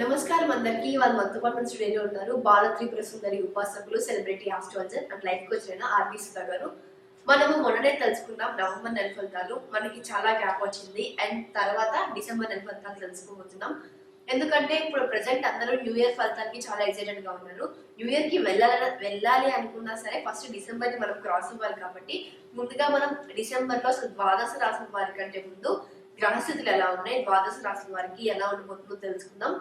నమస్కారం అందరికీ. వాళ్ళు మనతో పాటు మన స్టూడియోలో ఉన్నారు బాల త్రిపుర సుందరి ఉపాసకులు celebrity astrologer and life coach అయిన ఆర్బీ సుధా గారు. మనము మొన్ననే తెలుసుకున్నాం నవంబర్ నెల ఫలితాలు. మనకి చాలా గ్యాప్ వచ్చింది. అండ్ తర్వాత డిసెంబర్ నెల ఫలితాలు తెలుసుకోబోతున్నాం. ఎందుకంటే ఇప్పుడు ప్రజెంట్ అందరూ న్యూ ఇయర్ ఫలితానికి చాలా ఎక్సైటెడ్గా ఉన్నారు. న్యూ ఇయర్కి వెళ్ళాలని వెళ్ళాలి అనుకున్నా సరే ఫస్ట్ డిసెంబర్ని మనం క్రాస్ అవ్వాలి కాబట్టి ముందుగా మనం డిసెంబర్లో అసలు ద్వాదశ రాసిన వారి కంటే ముందు గ్రహస్థితులు ఎలా ఉన్నాయి ద్వాదశ రాసిన వారికి ఎలా ఉండబోతుందో తెలుసుకుందాం.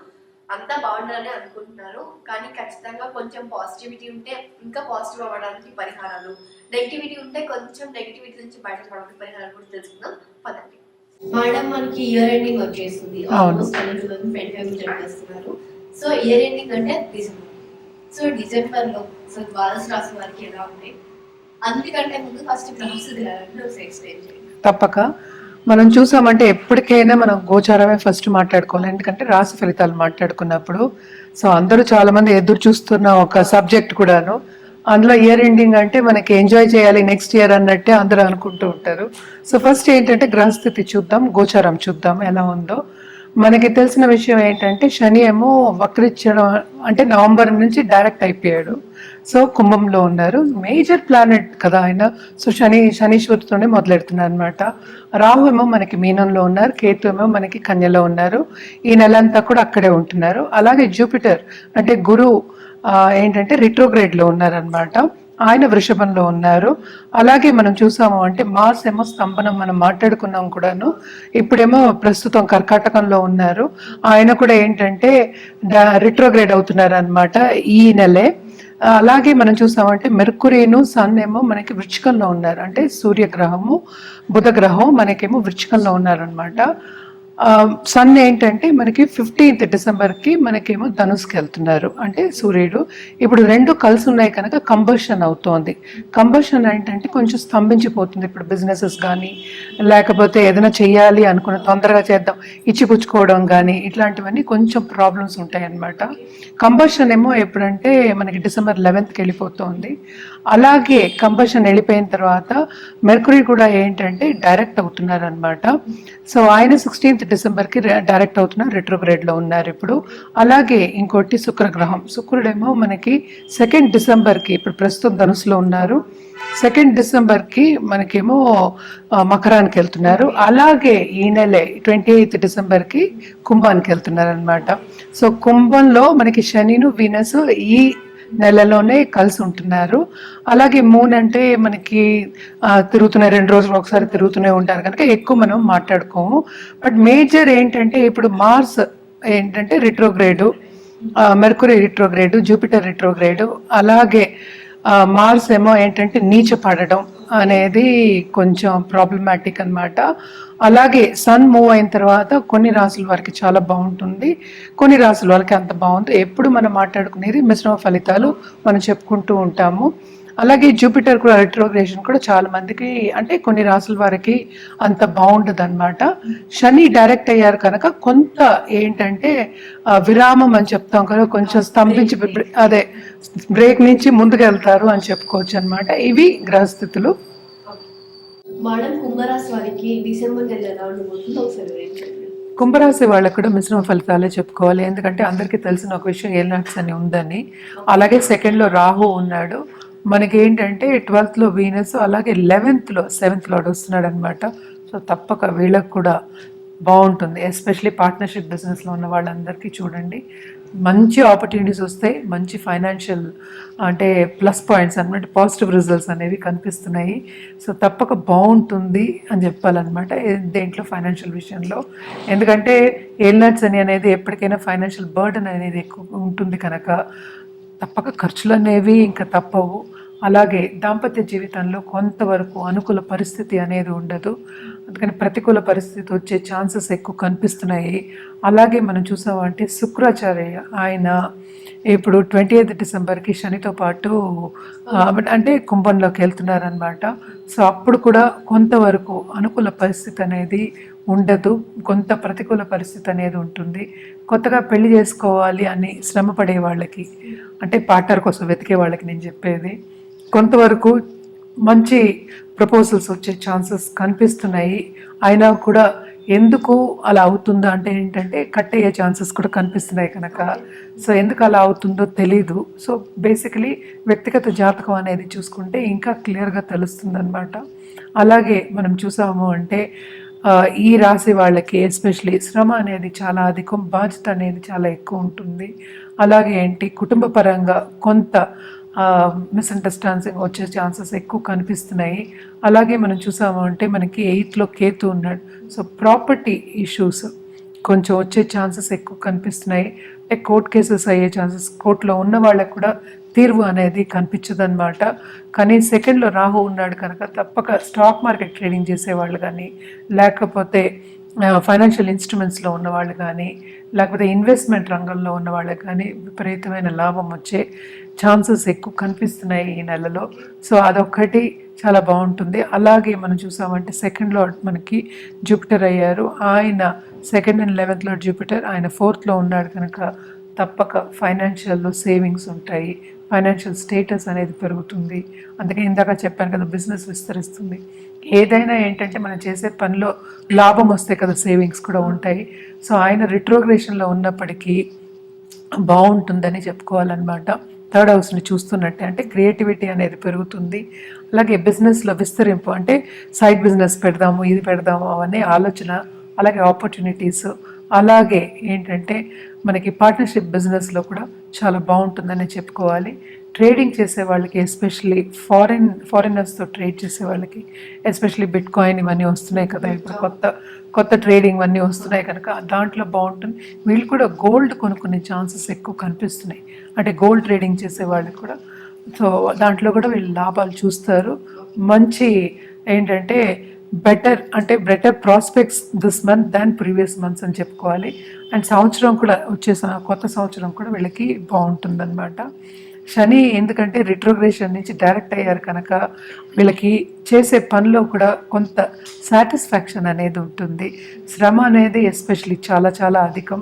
అంతా బాగుండాలని అనుకుంటున్నారు. కానీ ఖచ్చితంగా కొంచెం పాజిటివిటీ ఉంటే ఇంకా పాజిటివ్ అవ్వడానికి పరిహారాలు నెగిటివిటీ ఉంటే కొంచెం నెగిటివిటీ నుంచి బయటపడడానికి పరిహారాలు కూడా తెలుసుకుందాం. పదండి. మేడం మనకి ఇయర్ ఎండింగ్ వచ్చేస్తుంది. Almost two thousand twenty five చెప్పేస్తున్నారు సో ఇయర్ ఎండింగ్ అంటే డిసెంబర్ సో డిసెంబర్లో సో ద్వాదశ రాశి వారికి ఎలా ఉన్నాయి అందుకంటే ముందు ఫస్ట్ ఒకసారి ఎక్స్ప్లెయిన్ చేయండి. తప్పక. మనం చూసామంటే ఎప్పటికైనా మనం గోచారమే ఫస్ట్ మాట్లాడుకోవాలి. ఎందుకంటే రాశి ఫలితాలు మాట్లాడుకున్నప్పుడు సో అందరూ చాలామంది ఎదురు చూస్తున్న ఒక సబ్జెక్ట్ కూడాను. అందులో ఇయర్ ఎండింగ్ అంటే మనకి ఎంజాయ్ చేయాలి నెక్స్ట్ ఇయర్ అన్నట్టే అందరూ అనుకుంటూ ఉంటారు. సో ఫస్ట్ ఏంటంటే గ్రహస్థితి చూద్దాం గోచారం చూద్దాం ఎలా ఉందో. మనకి తెలిసిన విషయం ఏంటంటే శని ఏమో వక్రించడం అంటే నవంబర్ నుంచి డైరెక్ట్ అయిపోయాడు. సో కుంభంలో ఉన్నారు. మేజర్ ప్లానెట్ కదా ఆయన. సో శని శనీశ్వరుతోనే మొదలెడుతున్నారు అనమాట రాహు ఏమో మనకి మీనంలో ఉన్నారు. కేతు ఏమో మనకి కన్యలో ఉన్నారు. ఈ నెల అంతా కూడా అక్కడే ఉంటున్నారు. అలాగే జూపిటర్ అంటే గురువు ఏంటంటే రిట్రోగ్రేడ్లో ఉన్నారనమాట ఆయన వృషభంలో ఉన్నారు. అలాగే మనం చూసాము అంటే మార్స్ ఏమో స్తంభనం మనం మాట్లాడుకున్నాం కూడాను. ఇప్పుడేమో ప్రస్తుతం కర్కాటకంలో ఉన్నారు. ఆయన కూడా ఏంటంటే రిట్రోగ్రేడ్ అవుతున్నారు అనమాట ఈ నెలే. అలాగే మనం చూసామంటే మెర్కురీను సన్ ఏమో మనకి వృచ్చికంలో ఉన్నారు. అంటే సూర్యగ్రహము బుధగ్రహం మనకేమో వృచ్చికంలో ఉన్నారనమాట సన్ ఏంటంటే మనకి ఫిఫ్టీన్త్ డిసెంబర్కి మనకేమో ధనుస్కి వెళ్తున్నారు. అంటే సూర్యుడు. ఇప్పుడు రెండు కలిసి ఉన్నాయి కనుక కంబషన్ అవుతోంది. కంబషన్ ఏంటంటే కొంచెం స్తంభించిపోతుంది. ఇప్పుడు బిజినెసెస్ కానీ లేకపోతే ఏదైనా చేయాలి అనుకున్న తొందరగా చేద్దాం ఇచ్చిపుచ్చుకోవడం కానీ ఇట్లాంటివన్నీ కొంచెం ప్రాబ్లమ్స్ ఉంటాయి అన్నమాట కంబషన్ ఏమో ఎప్పుడంటే మనకి డిసెంబర్ లెవెన్త్కి వెళ్ళిపోతుంది. అలాగే కంబషన్ వెళ్ళిపోయిన తర్వాత మెర్కురీ కూడా ఏంటంటే డైరెక్ట్ అవుతున్నారు అనమాట సో ఆయన సిక్స్టీన్త్ డిసెంబర్కి డైరెక్ట్ అవుతున్నారు రెట్రోగ్రేడ్లో ఉన్నారు ఇప్పుడు. అలాగే ఇంకోటి శుక్రగ్రహం. శుక్రుడేమో మనకి సెకండ్ డిసెంబర్కి ఇప్పుడు ప్రస్తుతం ధనుసులో ఉన్నారు. సెకండ్ డిసెంబర్కి మనకేమో మకరానికి వెళ్తున్నారు. అలాగే ఈ నెలే ట్వంటీ ఎయిత్ డిసెంబర్కి కుంభానికి వెళ్తున్నారు అనమాట సో కుంభంలో మనకి శనిను వీనస్ ఈ నెలలోనే కలిసి ఉంటున్నారు. అలాగే మూన్ అంటే మనకి తిరుగుతున్న తిరుగుతున్నాయి రెండు రోజులు ఒకసారి తిరుగుతూనే ఉంటారు. కనుక ఎక్కువ మనం మాట్లాడుకోము. బట్ మేజర్ ఏంటంటే ఇప్పుడు మార్స్ ఏంటంటే retrograde Mercury retrograde Jupiter retrograde అలాగే మార్స్ ఏమో ఏంటంటే నీచ పడడం. అనేది కొంచెం ప్రాబ్లమాటిక్ అన్నమాట. అలాగే సన్ మూవ్ అయిన తర్వాత కొన్ని రాసుల వారికి చాలా బాగుంటుంది. కొన్ని రాసుల వాళ్ళకి అంత బాగుంది. ఎప్పుడు మనం మాట్లాడుకునేది మిశ్రమ ఫలితాలు మనం చెప్పుకుంటూ ఉంటాము. అలాగే జూపిటర్ కూడా రెట్రోగ్రేషన్ కూడా చాలా మందికి అంటే కొన్ని రాసుల వారికి అంత బాగుండదు అనమాట శని డైరెక్ట్ అయ్యారు కనుక కొంత ఏంటంటే విరామం అని చెప్తాం కదా కొంచెం స్తంభించి అదే బ్రేక్ నుంచి ముందుకు వెళ్తారు అని చెప్పుకోవచ్చు అనమాట ఇవి గ్రహస్థితులు మేడం కుంభరాశి వారికి డిసెంబర్ నెల ఎలా ఉండబోతుందో ఒకసారి వివరించండి కుంభరాశి వాళ్ళకు కూడా మిశ్రమ ఫలితాలే చెప్పుకోవాలి. ఎందుకంటే అందరికీ తెలిసిన ఒక విషయం ఏలినాట్స్ అని ఉందని. అలాగే సెకండ్లో రాహు ఉన్నాడు. మనకి ఏంటంటే ట్వెల్త్లో వీనస్ అలాగే లెవెన్త్లో సెవెంత్లో వస్తున్నాడు అనమాట సో తప్పక వీళ్ళకు కూడా బాగుంటుంది ఎస్పెషలీ పార్ట్నర్షిప్ బిజినెస్లో ఉన్న వాళ్ళందరికీ చూడండి. మంచి ఆపర్చునిటీస్ వస్తాయి మంచి ఫైనాన్షియల్ అంటే ప్లస్ పాయింట్స్ అనమాట పాజిటివ్ రిజల్ట్స్ అనేవి కనిపిస్తున్నాయి. సో తప్పక బాగుంటుంది అని చెప్పాలన్నమాట దేంట్లో ఫైనాన్షియల్ విషయంలో. ఎందుకంటే ఏల్నట్స్ అని అనేది ఎప్పటికైనా ఫైనాన్షియల్ బర్డన్ అనేది ఎక్కువ ఉంటుంది కనుక తప్పక ఖర్చులు అనేవి ఇంకా తప్పవు. అలాగే దాంపత్య జీవితంలో కొంతవరకు అనుకూల పరిస్థితి అనేది ఉండదు. అందుకని ప్రతికూల పరిస్థితి వచ్చే ఛాన్సెస్ ఎక్కువ కనిపిస్తున్నాయి. అలాగే మనం చూసామంటే శుక్రాచార్య ఆయన ఇప్పుడు ట్వంటీ ఎయిత్ డిసెంబర్కి శనితో పాటు అంటే కుంభంలోకి వెళ్తున్నారనమాట సో అప్పుడు కూడా కొంతవరకు అనుకూల పరిస్థితి అనేది ఉండదు. కొంత ప్రతికూల పరిస్థితి అనేది ఉంటుంది. కొత్తగా పెళ్ళి చేసుకోవాలి అని శ్రమపడే వాళ్ళకి అంటే పార్ట్నర్ కోసం వెతికే వాళ్ళకి నేను చెప్పేది. కొంతవరకు మంచి ప్రపోజల్స్ వచ్చే ఛాన్సెస్ కనిపిస్తున్నాయి. అయినా కూడా ఎందుకు అలా అవుతుందో అంటే ఏంటంటే కట్ అయ్యే ఛాన్సెస్ కూడా కనిపిస్తున్నాయి కనుక. సో ఎందుకు అలా అవుతుందో తెలీదు. సో బేసికలీ వ్యక్తిగత జాతకం అనేది చూసుకుంటే ఇంకా క్లియర్గా తెలుస్తుందన్నమాట. అలాగే మనం చూసాము అంటే ఈ రాశి వాళ్ళకి ఎస్పెషలీ శ్రమ అనేది చాలా అధికం బాధ్యత అనేది చాలా ఎక్కువ ఉంటుంది. అలాగే ఏంటి కుటుంబ పరంగా కొంత మిస్అండర్స్టాండింగ్ వచ్చే ఛాన్సెస్ ఎక్కువ కనిపిస్తున్నాయి. అలాగే మనం చూసాము అంటే మనకి ఎయిత్లో కేతు ఉన్నాడు. సో ప్రాపర్టీ ఇష్యూస్ కొంచెం వచ్చే ఛాన్సెస్ ఎక్కువ కనిపిస్తున్నాయి. అంటే కోర్ట్ కేసెస్ అయ్యే ఛాన్సెస్ కోర్టులో ఉన్న వాళ్ళకు కూడా తీర్పు అనేది కనిపించదన్నమాట. కానీ సెకండ్లో రాహు ఉన్నాడు కనుక తప్పక స్టాక్ మార్కెట్ ట్రేడింగ్ చేసేవాళ్ళు కానీ లేకపోతే ఫైనాన్షియల్ ఇన్స్ట్రుమెంట్స్లో ఉన్న వాళ్ళు కానీ లేకపోతే ఇన్వెస్ట్మెంట్ రంగంలో ఉన్న వాళ్ళకి కానీ విపరీతమైన లాభం వచ్చే ఛాన్సెస్ ఎక్కువ కనిపిస్తున్నాయి ఈ నెలలో. సో అదొక్కటి చాలా బాగుంటుంది. అలాగే మనం చూసామంటే సెకండ్లో మనకి జూపిటర్ అయ్యారు. ఆయన సెకండ్ అండ్ లెవెన్త్లో జూపిటర్ ఆయన ఫోర్త్లో ఉన్నాడు కనుక తప్పక ఫైనాన్షియల్లో సేవింగ్స్ ఉంటాయి. ఫైనాన్షియల్ స్టేటస్ అనేది పెరుగుతుంది. అందుకే ఇందాక చెప్పాను కదా బిజినెస్ విస్తరిస్తుంది. ఏదైనా ఏంటంటే మనం చేసే పనిలో లాభం వస్తే కదా సేవింగ్స్ కూడా ఉంటాయి. సో ఆయన రిట్రోగ్రేషన్లో ఉన్నప్పటికీ బాగుంటుందని చెప్పుకోవాలన్నమాట. థర్డ్ హౌస్ని చూస్తున్నట్టే అంటే క్రియేటివిటీ అనేది పెరుగుతుంది. అలాగే బిజినెస్లో విస్తరింపు అంటే సైడ్ బిజినెస్ పెడదాము ఇది పెడదాము అవన్నీ ఆలోచన అలాగే ఆపర్చునిటీస్ అలాగే ఏంటంటే మనకి పార్ట్నర్షిప్ బిజినెస్లో కూడా చాలా బాగుంటుందని చెప్పుకోవాలి. ట్రేడింగ్ చేసే వాళ్ళకి ఎస్పెషల్లీ ఫారిన్ ఫారినర్స్తో ట్రేడ్ చేసే వాళ్ళకి ఎస్పెషల్లీ బిట్ కాయిన్ ఇవన్నీ వస్తున్నాయి కదా. ఇప్పుడు కొత్త కొత్త ట్రేడింగ్ ఇవన్నీ వస్తున్నాయి కనుక దాంట్లో బాగుంటుంది. వీళ్ళు కూడా గోల్డ్ కొనుక్కునే ఛాన్సెస్ ఎక్కువ కనిపిస్తున్నాయి. అంటే గోల్డ్ ట్రేడింగ్ చేసే వాళ్ళకి కూడా. సో దాంట్లో కూడా వీళ్ళు లాభాలు చూస్తారు. మంచి ఏంటంటే బెటర్ అంటే better prospects this month than previous months అని చెప్పుకోవాలి. అండ్ సంవత్సరం కూడా వచ్చే కొత్త సంవత్సరం కూడా వీళ్ళకి బాగుంటుందన్నమాట. శని ఎందుకంటే రిట్రోగ్రేషన్ నుంచి డైరెక్ట్ అయ్యారు కనుక వీళ్ళకి చేసే పనిలో కూడా కొంత సాటిస్ఫాక్షన్ అనేది ఉంటుంది. శ్రమ అనేది ఎస్పెషలీ చాలా చాలా అధికం.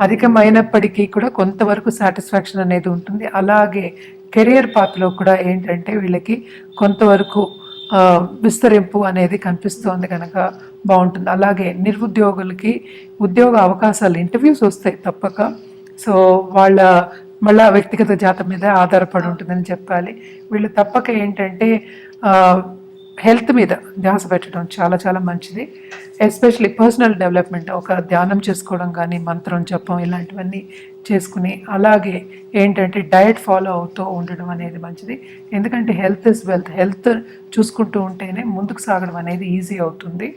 అధికమైనప్పటికీ కూడా కొంతవరకు సాటిస్ఫాక్షన్ అనేది ఉంటుంది. అలాగే కెరియర్ పాత్లో కూడా ఏంటంటే వీళ్ళకి కొంతవరకు విస్తరింపు అనేది కనిపిస్తోంది కనుక బాగుంటుంది. అలాగే నిరుద్యోగులకి ఉద్యోగ అవకాశాలు ఇంటర్వ్యూస్ వస్తాయి తప్పక. సో వాళ్ళ మళ్ళా వ్యక్తిగత జాతం మీద ఆధారపడి ఉంటుందని చెప్పాలి. వీళ్ళు తప్పక ఏంటంటే హెల్త్ మీద ధ్యాస పెట్టడం చాలా చాలా మంచిది. ఎస్పెషలీ పర్సనల్ డెవలప్మెంట్ ఒక ధ్యానం చేసుకోవడం కానీ మంత్రం జపం ఇలాంటివన్నీ చేసుకుని అలాగే ఏంటంటే డయట్ ఫాలో అవుతూ ఉండడం అనేది మంచిది. ఎందుకంటే హెల్త్ ఇస్ వెల్త్. హెల్త్ చూసుకుంటూ ఉంటేనే ముందుకు సాగడం అనేది ఈజీ అవుతుంది.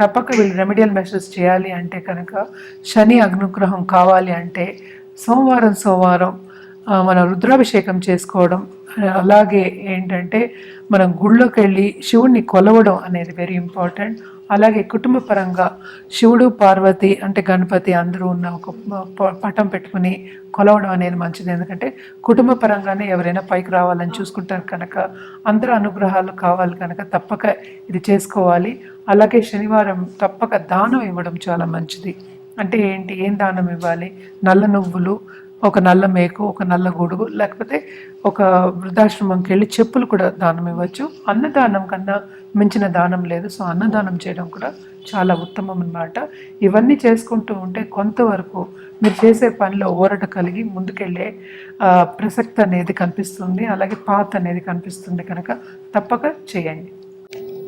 తప్పక వీళ్ళు రెమెడియల్ మెషర్స్ చేయాలి అంటే కనుక శని అనుగ్రహం కావాలి అంటే సోమవారం సోమవారం మన రుద్రాభిషేకం చేసుకోవడం అలాగే ఏంటంటే మనం గుళ్ళోకి వెళ్ళి శివుణ్ణి కొలవడం అనేది వెరీ ఇంపార్టెంట్ అలాగే కుటుంబ పరంగా శివుడు పార్వతి అంటే గణపతి అందరూ ఉన్న ఒక ప- పటం పెట్టుకుని కొలవడం అనేది మంచిది. ఎందుకంటే కుటుంబ పరంగానే ఎవరైనా పైకి రావాలని చూసుకుంటారు కనుక అందరూ అనుగ్రహాలు కావాలి కనుక తప్పక ఇది చేసుకోవాలి. అలాగే శనివారం తప్పక దానం ఇవ్వడం చాలా మంచిది. అంటే ఏంటి? ఏం దానం ఇవ్వాలి? నల్ల నువ్వులు ఒక నల్ల మేకు ఒక నల్ల గొడుగు లేకపోతే ఒక వృద్ధాశ్రమంకి వెళ్ళి చెప్పులు కూడా దానం ఇవ్వచ్చు. అన్నదానం కన్నా మించిన దానం లేదు. సో అన్నదానం చేయడం కూడా చాలా ఉత్తమం అన్నమాట. ఇవన్నీ చేసుకుంటూ ఉంటే కొంతవరకు మీరు చేసే పనిలో ఊరట కలిగి ముందుకెళ్ళే ప్రసక్తి అనేది కనిపిస్తుంది. అలాగే పాత్ అనేది కనిపిస్తుంది కనుక తప్పక చేయండి.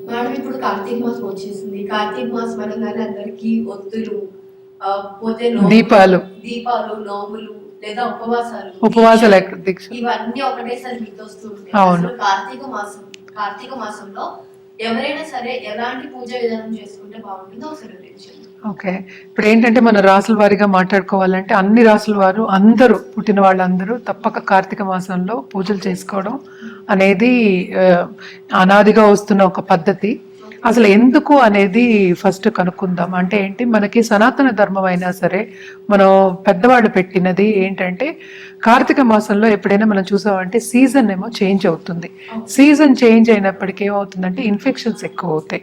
మేడం ఇప్పుడు కార్తీక మాసం వచ్చేసింది. కార్తీక మాసం అనగానే అందరికి ఒత్తులు పోతే దీపాలు. దీపాలు నోములు లేదా ఉపవాసాలు ఉపవాసాలు దీక్ష. ఇవన్నీ ఒకటేసారి ఉంటాయి. అవును. కార్తీక మాసం కార్తీక మాసంలో ఎవరైనా సరే ఎలాంటి పూజ విధానం చేసుకుంటే బాగుంటుందో ఒకసారి ఓకే. ఇప్పుడు ఏంటంటే మన రాసుల వారిగా మాట్లాడుకోవాలంటే అన్ని రాసుల వారు అందరూ పుట్టిన వాళ్ళందరూ తప్పక కార్తీక మాసంలో పూజలు చేసుకోవడం అనేది అనాదిగా వస్తున్న ఒక పద్ధతి. అసలు ఎందుకు అనేది ఫస్ట్ కనుక్కుందాం. అంటే ఏంటి? మనకి సనాతన ధర్మం అయినా సరే మనం పెద్దవాళ్ళు పెట్టినది ఏంటంటే కార్తీక మాసంలో ఎప్పుడైనా మనం చూసామంటే సీజన్ ఏమో చేంజ్ అవుతుంది. సీజన్ చేంజ్ అయినప్పటికీ ఏమవుతుందంటే ఇన్ఫెక్షన్స్ ఎక్కువ అవుతాయి.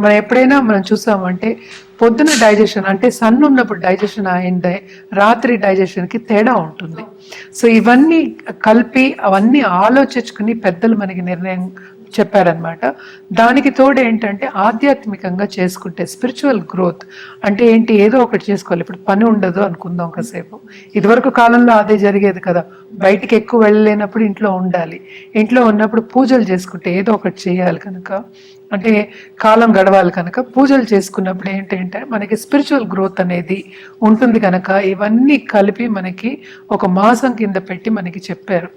మనం ఎప్పుడైనా మనం చూసామంటే పొద్దున డైజెషన్ అంటే సన్ ఉన్నప్పుడు డైజెషన్ అయిందే రాత్రి డైజెషన్కి తేడా ఉంటుంది. సో ఇవన్నీ కలిపి అవన్నీ ఆలోచించుకుని పెద్దలు మనకి నిర్ణయం చెప్పారనమాట దానికి తోడు ఏంటంటే ఆధ్యాత్మికంగా చేసుకుంటే స్పిరిచువల్ గ్రోత్ అంటే ఏంటి? ఏదో ఒకటి చేసుకోవాలి. ఇప్పుడు పని ఉండదు అనుకుందాం ఒకసేపు ఇదివరకు కాలంలో అదే జరిగేది కదా. బయటికి ఎక్కువ వెళ్ళలేనప్పుడు ఇంట్లో ఉండాలి. ఇంట్లో ఉన్నప్పుడు పూజలు చేసుకుంటే ఏదో ఒకటి చేయాలి కనుక. అంటే కాలం గడవాలి కనుక పూజలు చేసుకున్నప్పుడు ఏంటంటే మనకి స్పిరిచువల్ గ్రోత్ అనేది ఉంటుంది కనుక ఇవన్నీ కలిపి మనకి ఒక మాసం కింద పెట్టి మనకి చెప్పారు.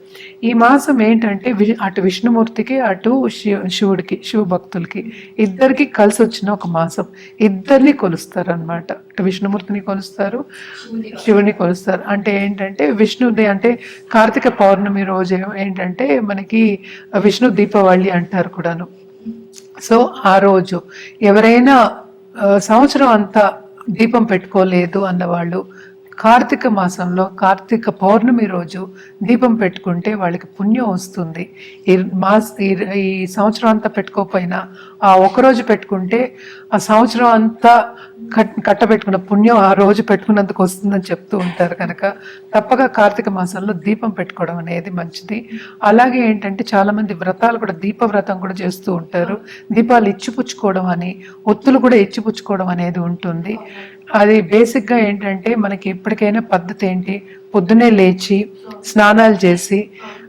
ఈ మాసం ఏంటంటే వి- అటు విష్ణుమూర్తికి అటు శివ శివుడికి శివభక్తులకి ఇద్దరికి కలిసి వచ్చిన ఒక మాసం. ఇద్దరిని కొలుస్తారు అనమాట అటు విష్ణుమూర్తిని కొలుస్తారు శివుని కొలుస్తారు. అంటే ఏంటంటే విష్ణుది అంటే కార్తీక పౌర్ణమి రోజు ఏంటంటే మనకి విష్ణు దీపావళి అంటారు కూడాను. సో ఆ రోజు ఎవరైనా సంవత్సరం అంతా దీపం పెట్టుకోలేదు అన్నవాళ్ళు కార్తీక మాసంలో కార్తీక పౌర్ణమి రోజు దీపం పెట్టుకుంటే వాళ్ళకి పుణ్యం వస్తుంది. ఈ మాస ఈ- ఈ సంవత్సరం అంతా పెట్టుకోకపోయినా ఆ ఒకరోజు పెట్టుకుంటే ఆ సంవత్సరం అంతా కట్ కట్టబెట్టుకున్న పుణ్యం ఆ రోజు పెట్టుకున్నందుకు వస్తుందని చెప్తూ ఉంటారు కనుక తప్పక కార్తీక మాసంలో దీపం పెట్టుకోవడం అనేది మంచిది. అలాగే ఏంటంటే చాలామంది వ్రతాలు కూడా దీప వ్రతం కూడా చేస్తూ ఉంటారు. దీపాలు ఇచ్చిపుచ్చుకోవడం అని ఒత్తులు కూడా ఇచ్చిపుచ్చుకోవడం అనేది ఉంటుంది. అది బేసిక్గా ఏంటంటే మనకి ఎప్పటికైనా పద్ధతి ఏంటి? పొద్దునే లేచి స్నానాలు చేసి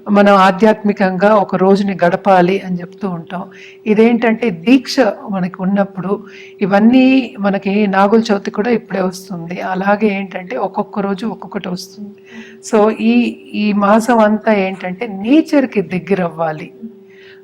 మనం ఆధ్యాత్మికంగా ఒక రోజుని గడపాలి అని చెప్తూ ఉంటాం. ఇదేంటంటే దీక్ష మనకి ఉన్నప్పుడు ఇవన్నీ మనకి నాగుల చవితి కూడా ఇప్పుడే వస్తుంది. అలాగే ఏంటంటే ఒక్కొక్క రోజు ఒక్కొక్కటి వస్తుంది. సో ఈ ఈ మాసం అంతా ఏంటంటే నేచర్కి దగ్గర అవ్వాలి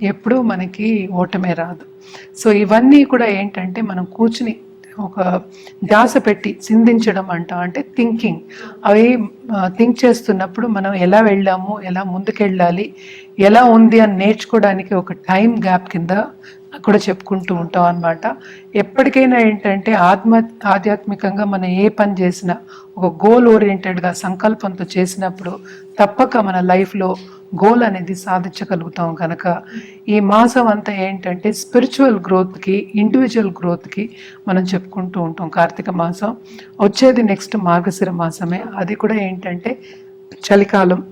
ఎప్పుడూ మనకి ఓటమే రాదు. సో ఇవన్నీ కూడా ఏంటంటే మనం కూర్చుని ఒక ధ్యాస పెట్టి చిందించడం అంటాం అంటే థింకింగ్ అవి థింక్ చేస్తున్నప్పుడు మనం ఎలా వెళ్ళాము ఎలా ముందుకెళ్ళాలి ఎలా ఉంది అని నేర్చుకోవడానికి ఒక టైం గ్యాప్ కింద కూడా చెప్పుకుంటూ ఉంటాం అన్నమాట. ఎప్పటికైనా ఏంటంటే ఆత్మ ఆధ్యాత్మికంగా మనం ఏ పని చేసినా ఒక గోల్ ఓరియంటెడ్గా సంకల్పంతో చేసినప్పుడు తప్పక మన లైఫ్లో గోల్ అనేది సాధించగలుగుతాం కనుక ఈ మాసం అంతా ఏంటంటే స్పిరిచువల్ గ్రోత్కి ఇండివిజువల్ గ్రోత్కి మనం చెప్పుకుంటూ ఉంటాం కార్తీక మాసం. వచ్చేది నెక్స్ట్ మార్గశిర మాసమే. అది కూడా ఏంటంటే చలికాలం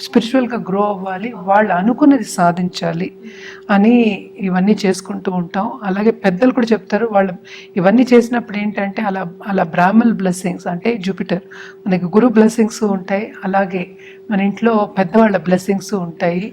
స్పిరిచువల్గా గ్రో అవ్వాలి వాళ్ళు అనుకున్నది సాధించాలి అని ఇవన్నీ చేసుకుంటూ ఉంటాం. అలాగే పెద్దలు కూడా చెప్తారు వాళ్ళు ఇవన్నీ చేసినప్పుడు ఏంటంటే అలా అలా బ్రాహ్మల్ బ్లెస్సింగ్స్ అంటే జూపిటర్ మనకి గురు బ్లెస్సింగ్స్ ఉంటాయి. అలాగే మన ఇంట్లో పెద్దవాళ్ళ బ్లెస్సింగ్స్ ఉంటాయి.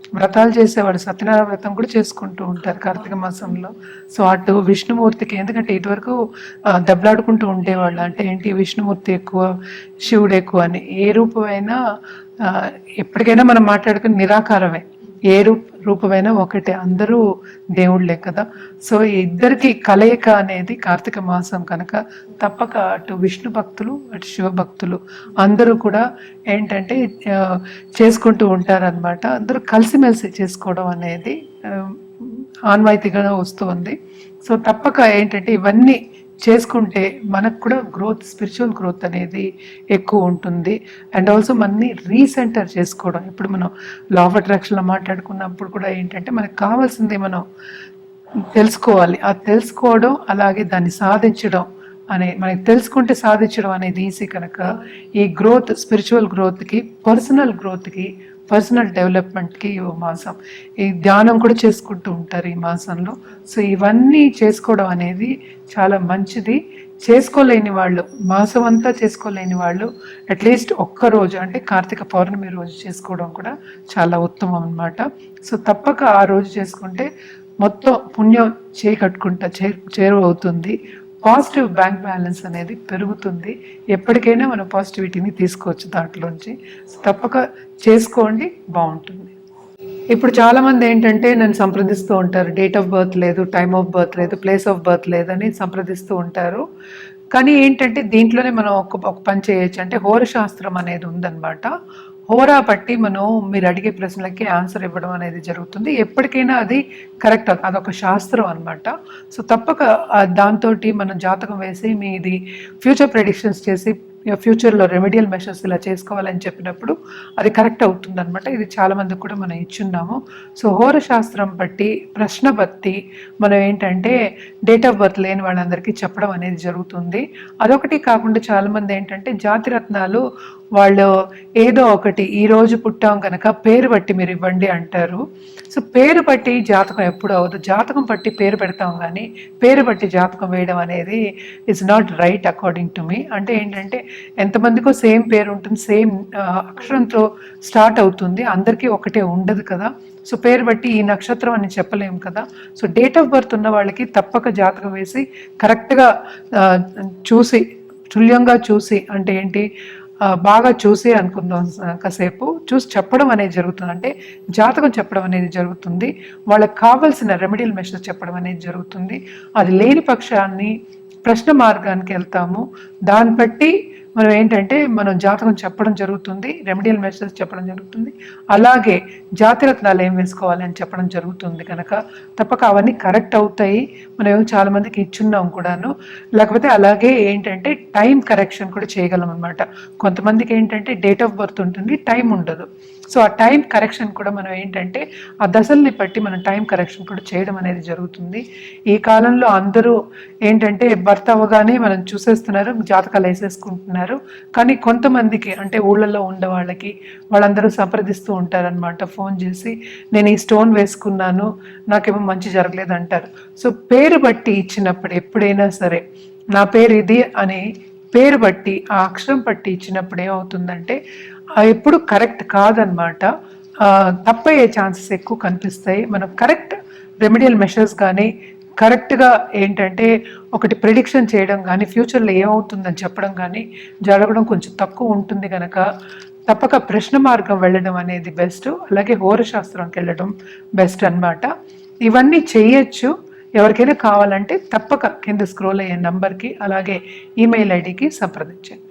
వ్రతాలు చేసేవాడు సత్యనారాయణ వ్రతం కూడా చేసుకుంటూ ఉంటారు కార్తీక మాసంలో. సో అటు విష్ణుమూర్తికి ఎందుకంటే ఇటువరకు దెబ్బలాడుకుంటూ ఉండేవాళ్ళు. అంటే ఏంటి విష్ణుమూర్తి ఎక్కువ శివుడు ఎక్కువ అని. ఏ రూపమైనా ఎప్పటికైనా మనం మాట్లాడుకుని నిరాకారమే. ఏ రూప రూపమైన ఒకటే. అందరూ దేవుళ్ళే కదా. సో ఈ ఇద్దరికి కలయిక అనేది కార్తీక మాసం కనుక తప్పక అటు విష్ణు భక్తులు అటు శివ భక్తులు అందరూ కూడా ఏంటంటే చేసుకుంటూ ఉంటారనమాట అందరూ కలిసిమెలిసి చేసుకోవడం అనేది ఆన్వాయితీగా వస్తుంది సో తప్పక ఏంటంటే ఇవన్నీ చేసుకుంటే మనకు కూడా గ్రోత్ స్పిరిచువల్ గ్రోత్ అనేది ఎక్కువ ఉంటుంది. అండ్ ఆల్సో మనని రీసెంటర్ చేసుకోవడం. ఇప్పుడు మనం లా ఆఫ్ అట్రాక్షన్లో మాట్లాడుకున్నప్పుడు కూడా ఏంటంటే మనకు కావాల్సింది మనం తెలుసుకోవాలి. ఆ తెలుసుకోవడం అలాగే దాన్ని సాధించడం అనే మనకి తెలుసుకుంటే సాధించడం అనేది ఈజీ కనుక ఈ గ్రోత్ స్పిరిచువల్ గ్రోత్కి పర్సనల్ గ్రోత్కి పర్సనల్ డెవలప్మెంట్కి ఈ మాసం ఈ ధ్యానం కూడా చేసుకుంటూ ఉంటారు ఈ మాసంలో. సో ఇవన్నీ చేసుకోవడం అనేది చాలా మంచిది. చేసుకోలేని వాళ్ళు మాసం అంతా చేసుకోలేని వాళ్ళు అట్లీస్ట్ ఒక్క రోజు అంటే కార్తీక పౌర్ణమి రోజు చేసుకోవడం కూడా చాలా ఉత్తమం అన్నమాట. సో తప్పక ఆ రోజు చేసుకుంటే మొత్తం పుణ్యం చేయి కట్టుకుంటా చే చేరువ అవుతుంది పాజిటివ్ బ్యాంక్ బ్యాలెన్స్ అనేది పెరుగుతుంది. ఎప్పటికైనా మనం పాజిటివిటీని తీసుకోవచ్చు దాంట్లోంచి. తప్పక చేసుకోండి బాగుంటుంది. ఇప్పుడు చాలామంది ఏంటంటే నన్ను సంప్రదిస్తూ ఉంటారు. డేట్ ఆఫ్ బర్త్ లేదు టైమ్ ఆఫ్ బర్త్ లేదు ప్లేస్ ఆఫ్ బర్త్ లేదని సంప్రదిస్తూ ఉంటారు. కానీ ఏంటంటే దీంట్లోనే మనం ఒక ఒక పని చేయొచ్చు. అంటే హోర శాస్త్రం అనేది ఉందన్నమాట. హోరా బట్టి మనం మీరు అడిగే ప్రశ్నలకి ఆన్సర్ ఇవ్వడం అనేది జరుగుతుంది. ఎప్పటికైనా అది కరెక్ట్ అదొక శాస్త్రం అనమాట సో తప్పక దాంతో మనం జాతకం వేసి మీది ఫ్యూచర్ ప్రెడిక్షన్స్ చేసి ఫ్యూచర్లో రెమెడియల్ మెషర్స్ ఇలా చేసుకోవాలని చెప్పినప్పుడు అది కరెక్ట్ అవుతుంది అనమాట ఇది చాలామందికి కూడా మనం ఇచ్చున్నాము. సో హోర శాస్త్రం బట్టి ప్రశ్న బట్టి మనం ఏంటంటే డేట్ ఆఫ్ బర్త్ లేని వాళ్ళందరికీ చెప్పడం అనేది జరుగుతుంది. అదొకటి కాకుండా చాలామంది ఏంటంటే జాతిరత్నాలు వాళ్ళు ఏదో ఒకటి ఈరోజు పుట్టాం కనుక పేరు బట్టి మీరు ఇవ్వండి అంటారు. సో పేరు బట్టి జాతకం ఎప్పుడు అవ్వదు. జాతకం బట్టి పేరు పెడతాం కానీ పేరు బట్టి జాతకం వేయడం అనేది it's not right according to me అంటే ఏంటంటే ఎంతమందికో సేమ్ పేరు ఉంటుంది సేమ్ అక్షరంతో స్టార్ట్ అవుతుంది. అందరికీ ఒకటే ఉండదు కదా. సో పేరు బట్టి ఈ నక్షత్రం అని చెప్పలేము కదా. సో డేట్ ఆఫ్ బర్త్ ఉన్న వాళ్ళకి తప్పక జాతకం వేసి కరెక్ట్గా చూసి తుల్యంగా చూసి అంటే ఏంటి? బాగా చూసి అనుకుందాం కాసేపు. చూసి చెప్పడం అనేది జరుగుతుంది. అంటే జాతకం చెప్పడం అనేది జరుగుతుంది. వాళ్ళకి కావాల్సిన రెమెడియల్ మెషర్స్ చెప్పడం అనేది జరుగుతుంది. అది లేని పక్షాన్ని ప్రశ్న మార్గానికి వెళ్తాము. దాన్ని బట్టి మనం ఏంటంటే మనం జాతకం చెప్పడం జరుగుతుంది రెమెడియల్ మెసేజ్ చెప్పడం జరుగుతుంది. అలాగే జాతిరత్నాలు ఏం వేసుకోవాలి అని చెప్పడం జరుగుతుంది కనుక తప్పక అవన్నీ కరెక్ట్ అవుతాయి. మనం చాలామందికి ఇచ్చున్నాం కూడాను. లేకపోతే అలాగే ఏంటంటే టైం కరెక్షన్ కూడా చేయగలం అనమాట కొంతమందికి ఏంటంటే డేట్ ఆఫ్ బర్త్ ఉంటుంది టైం ఉండదు. సో ఆ టైం కరెక్షన్ కూడా మనం ఏంటంటే ఆ దశల్ని బట్టి మనం టైం కరెక్షన్ కూడా చేయడం అనేది జరుగుతుంది. ఈ కాలంలో అందరూ ఏంటంటే భర్త అవ్వగానే మనం చూసేస్తున్నారు జాతకాలు వేసేసుకుంటున్నారు. కానీ కొంతమందికి అంటే ఊళ్ళల్లో ఉండే వాళ్ళకి వాళ్ళందరూ సంప్రదిస్తూ ఉంటారనమాట ఫోన్ చేసి నేను ఈ స్టోన్ వేసుకున్నాను నాకేమో మంచి జరగలేదు అంటారు సో పేరు బట్టి ఇచ్చినప్పుడు ఎప్పుడైనా సరే నా పేరు ఇది అని పేరు బట్టి ఆ అక్షరం బట్టి ఇచ్చినప్పుడు ఏమవుతుందంటే ఎప్పుడు కరెక్ట్ కాదనమాట తప్పయ్యే ఛాన్సెస్ ఎక్కువ కనిపిస్తాయి. మనం కరెక్ట్ రెమెడియల్ మెషర్స్ కానీ కరెక్ట్గా ఏంటంటే ఒకటి ప్రిడిక్షన్ చేయడం కానీ ఫ్యూచర్లో ఏమవుతుందని చెప్పడం కానీ జరగడం కొంచెం తక్కువ ఉంటుంది కనుక తప్పక ప్రశ్న మార్గం వెళ్ళడం అనేది బెస్ట్ అలాగే హోరశాస్త్రంకి వెళ్ళడం బెస్ట్ అన్నమాట. ఇవన్నీ చేయొచ్చు. ఎవరికైనా కావాలంటే తప్పక కింద స్క్రోల్ అయ్యే నంబర్కి అలాగే ఈమెయిల్ ఐడికి సంప్రదించండి.